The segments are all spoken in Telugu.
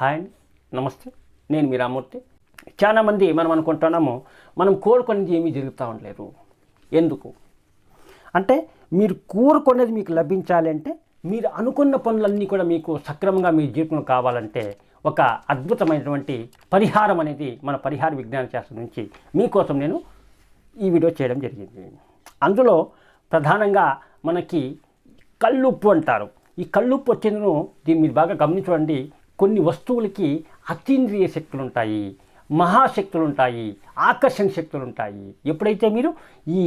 హాయ్ అండి నమస్తే. నేను మీ రామూర్తి చాలామంది మనం అనుకుంటున్నాము మనం కోరుకునేది ఏమీ జరుగుతూ ఉండలేదు. ఎందుకు? అంటే మీరు కోరుకునేది మీకు లభించాలి అంటే మీరు అనుకున్న పనులన్నీ కూడా మీకు సక్రమంగా మీ జీవితంలో కావాలంటే ఒక అద్భుతమైనటువంటి పరిహారం అనేది మన పరిహార విజ్ఞాన శాస్త్రం నుంచి మీకోసం నేను ఈ వీడియో చేయడం జరిగింది. అందులో ప్రధానంగా మనకి కళ్ళుప్పు అంటారు. ఈ కళ్ళుప్పు వచ్చిందను దీన్ని మీరు బాగా గమనించండి. కొన్ని వస్తువులకి అతీంద్రియ శక్తులు ఉంటాయి మహాశక్తులు ఉంటాయి ఆకర్షణ శక్తులు ఉంటాయి ఎప్పుడైతే మీరు ఈ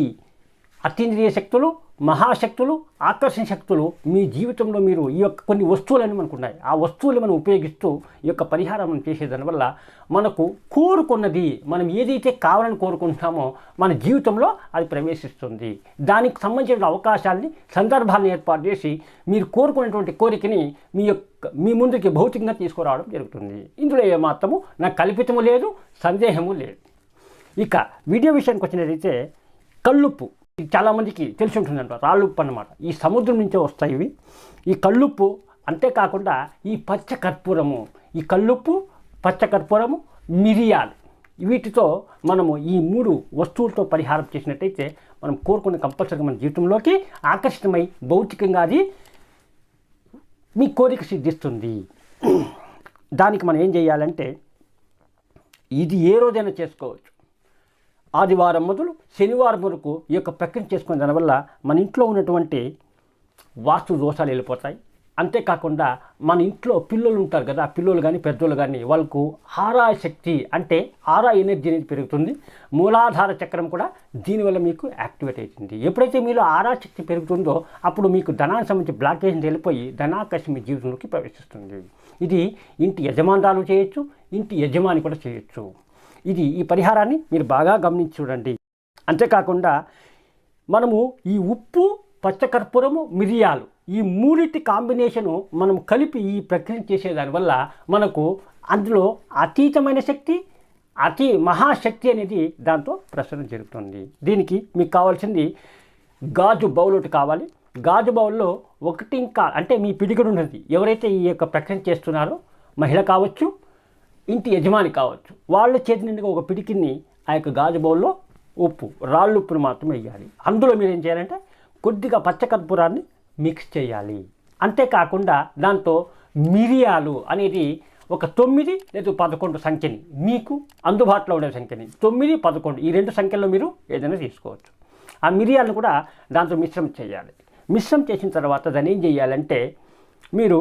అతీంద్రియ శక్తులు మహాశక్తులు ఆకర్షణ శక్తులు మీ జీవితంలో మీరు ఈ యొక్క కొన్ని వస్తువులని మనకు ఉన్నాయి ఆ వస్తువులు మనం ఉపయోగిస్తూ ఈ యొక్క పరిహారం మనం చేసేదానివల్ల మనకు కోరుకున్నది మనం ఏదైతే కావాలని కోరుకుంటున్నామో మన జీవితంలో అది ప్రవేశిస్తుంది. దానికి సంబంధించిన అవకాశాలని సందర్భాలను ఏర్పాటు చేసి మీరు కోరుకున్నటువంటి కోరికని మీ యొక్క మీ ముందుకి భౌతికంగా తీసుకురావడం జరుగుతుంది. ఇందులో ఏమాత్రము నాకు కల్పితము లేదు సందేహము లేదు. ఇక వీడియో విషయానికి వచ్చినట్లయితే కళ్ళుప్పు చాలామందికి తెలిసి ఉంటుందంట రాళ్ళుప్పు అన్నమాట ఈ సముద్రం నుంచే వస్తాయి ఇవి. ఈ కళ్ళుప్పు అంతేకాకుండా ఈ పచ్చ కర్పూరము ఈ కళ్ళుప్పు పచ్చ కర్పూరము మిరియాలు. వీటితో మనము ఈ మూడు వస్తువులతో పరిహారం చేసినట్టయితే మనం కోరుకున్న కంపల్సరీగా మన జీవితంలోకి ఆకర్షితమై భౌతికంగా అది మీ కోరిక సిద్ధిస్తుంది. దానికి మనం ఏం చేయాలంటే ఇది ఏ రోజైనా చేసుకోవచ్చు. ఆదివారం మొదలు శనివారం వరకు ఈ యొక్క ప్రక్రియ చేసుకునే దానివల్ల మన ఇంట్లో ఉన్నటువంటి వాస్తు దోషాలు వెళ్ళిపోతాయి. అంతేకాకుండా మన ఇంట్లో పిల్లలు ఉంటారు కదా పిల్లలు కానీ పెద్దోళ్ళు కానీ వాళ్ళకు ఆరా శక్తి అంటే ఆరా ఎనర్జీ అనేది పెరుగుతుంది. మూలాధార చక్రం కూడా దీనివల్ల మీకు యాక్టివేట్ అవుతుంది. ఎప్పుడైతే మీలో ఆరా శక్తి పెరుగుతుందో అప్పుడు మీకు ధనానికి సంబంధించి బ్లాకేజ్ వెళ్ళిపోయి ధనాకర్షణ మీ జీవితంలోకి ప్రవేశిస్తుంది. ఇది ఇంటి యజమానురాలు చేయొచ్చు ఇంటి యజమాని కూడా చేయొచ్చు. ఇది ఈ పరిహారాన్ని మీరు బాగా గమనించి చూడండి. అంతేకాకుండా మనము ఈ ఉప్పు పచ్చకర్పూరము మిరియాలు ఈ మూడింటి కాంబినేషను మనం కలిపి ఈ ప్రక్రియ చేసేదానివల్ల మనకు అందులో అతీతమైన శక్తి అతి మహాశక్తి అనేది దాంతో ప్రసరణ జరుగుతుంది. దీనికి మీకు కావాల్సింది గాజు బౌల్ ఒకటి కావాలి. గాజు బౌల్లో ఒకటి ఇంకా అంటే మీ పిడిగడు ఉన్నది. ఎవరైతే ఈ యొక్క ప్రక్రియ చేస్తున్నారో మహిళ కావచ్చు ఇంటి యజమాని కావచ్చు. వాళ్ళ చేతి నిండుగా ఒక పిడికిని ఆ యొక్క గాజు బౌల్లో ఉప్పు రాళ్ళు ఉప్పును మాత్రమే వేయాలి. అందులో మీరు ఏం చేయాలంటే కొద్దిగా పచ్చకర్పూరాన్ని మిక్స్ చేయాలి. అంతేకాకుండా దాంతో మిరియాలు అనేది ఒక తొమ్మిది లేదా పదకొండు సంఖ్యని మీకు అందుబాటులో ఉండే సంఖ్యని తొమ్మిది పదకొండు ఈ రెండు సంఖ్యల్లో మీరు ఏదైనా తీసుకోవచ్చు. ఆ మిరియాలను కూడా దాంతో మిశ్రమం చేయాలి. మిశ్రమం చేసిన తర్వాత దాన్ని ఏం చేయాలంటే మీరు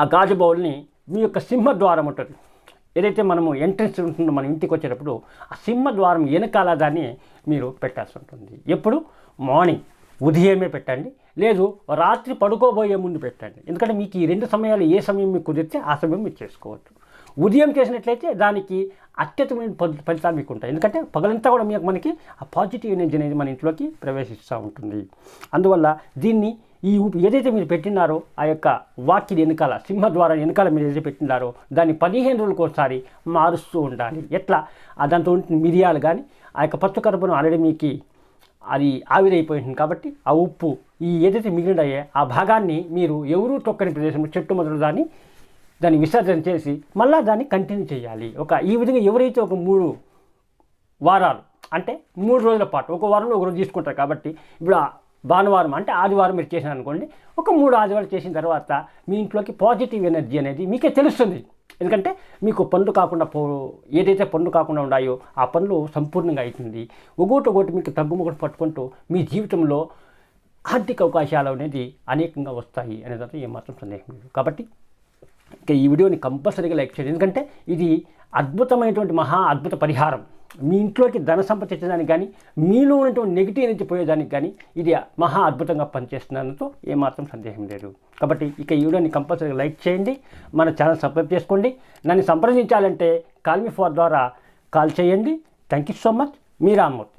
ఆ గాజు బౌల్ని మీ యొక్క సింహద్వారం ఉంటుంది. ఏదైతే మనము ఎంట్రన్స్ ఉంటుందో మన ఇంటికి వచ్చేటప్పుడు ఆ సింహద్వారం వెనకాల దాన్ని మీరు పెట్టాల్సి ఉంటుంది. ఎప్పుడు? మార్నింగ్. ఉదయమే పెట్టండి. లేదు రాత్రి పడుకోబోయే ముందు పెట్టండి. ఎందుకంటే మీకు ఈ రెండు సమయాలు ఏ సమయం మీకు కుదిరితే ఆ సమయం మీరు చేసుకోవచ్చు. ఉదయం చేసినట్లయితే దానికి అత్యుత్తమైన ఫలితాలు మీకు ఉంటాయి. ఎందుకంటే పగలంతా కూడా మీకు మనకి ఆ పాజిటివ్ ఎనర్జీ అనేది మన ఇంట్లోకి ప్రవేశిస్తూ ఉంటుంది. అందువల్ల దీన్ని ఈ ఏదైతే మీరు పెట్టినారో ఆ యొక్క వాక్యం వెనకాల సింహద్వారం వెనకాల మీరు ఏదైతే పెట్టినారో దాన్ని పదిహేను రోజులకు ఒకసారి మారుస్తూ ఉండాలి. ఎట్లా? దాంతో ఉంటున్న మిరియాలు కానీ ఆ యొక్క పచ్చ కరుపును ఆల్రెడీ మీకు అది ఆవిరైపోయింది కాబట్టి ఆ ఉప్పు ఈ ఏదైతే మిగిలినాయో ఆ భాగాన్ని మీరు ఎవరూ తొక్కని ప్రదేశంలో చెట్టు మొదలు దాన్ని దాన్ని విసర్జన చేసి మళ్ళా దాన్ని కంటిన్యూ చేయాలి. ఒక ఈ విధంగా ఎవరైతే ఒక మూడు వారాలు అంటే మూడు రోజుల పాటు ఒక వారంలో ఒక రోజు తీసుకుంటారు కాబట్టి ఇప్పుడు భానువారం అంటే ఆదివారం మీరు చేసిన అనుకోండి. ఒక మూడు ఆదివారం చేసిన తర్వాత మీ ఇంట్లోకి పాజిటివ్ ఎనర్జీ అనేది మీకే తెలుస్తుంది. ఎందుకంటే మీకు పనులు కాకుండా పో ఏదైతే పనులు కాకుండా ఉన్నాయో ఆ పనులు సంపూర్ణంగా అవుతుంది. ఒకటి ఒకటి మీకు తగ్గు పట్టుకుంటూ మీ జీవితంలో ఆర్థిక అవకాశాలు అనేది అనేకంగా వస్తాయి అనే దాంట్లో ఏమాత్రం సందేహం లేదు. కాబట్టి ఇక ఈ వీడియోని కంపల్సరీగా లైక్ చేయండి. ఎందుకంటే ఇది అద్భుతమైనటువంటి మహా అద్భుత పరిహారం. మీ ఇంట్లోకి ధన సంపద తెచ్చడానికి కానీ మీలో ఉన్నటువంటి నెగిటివ్ ఎనర్జీ పోయేదానికి కానీ ఇది మహా అద్భుతంగా పనిచేస్తున్నందుతో ఏమాత్రం సందేహం లేదు. కాబట్టి ఇక ఈ వీడియోని కంపల్సరీగా లైక్ చేయండి మన ఛానల్ సబ్స్క్రైబ్ చేసుకోండి. నన్ను సంప్రదించాలంటే కాల్మీ ఫోర్ ద్వారా కాల్ చేయండి. థ్యాంక్ యూ సో మచ్ మీ రామ్మూర్తి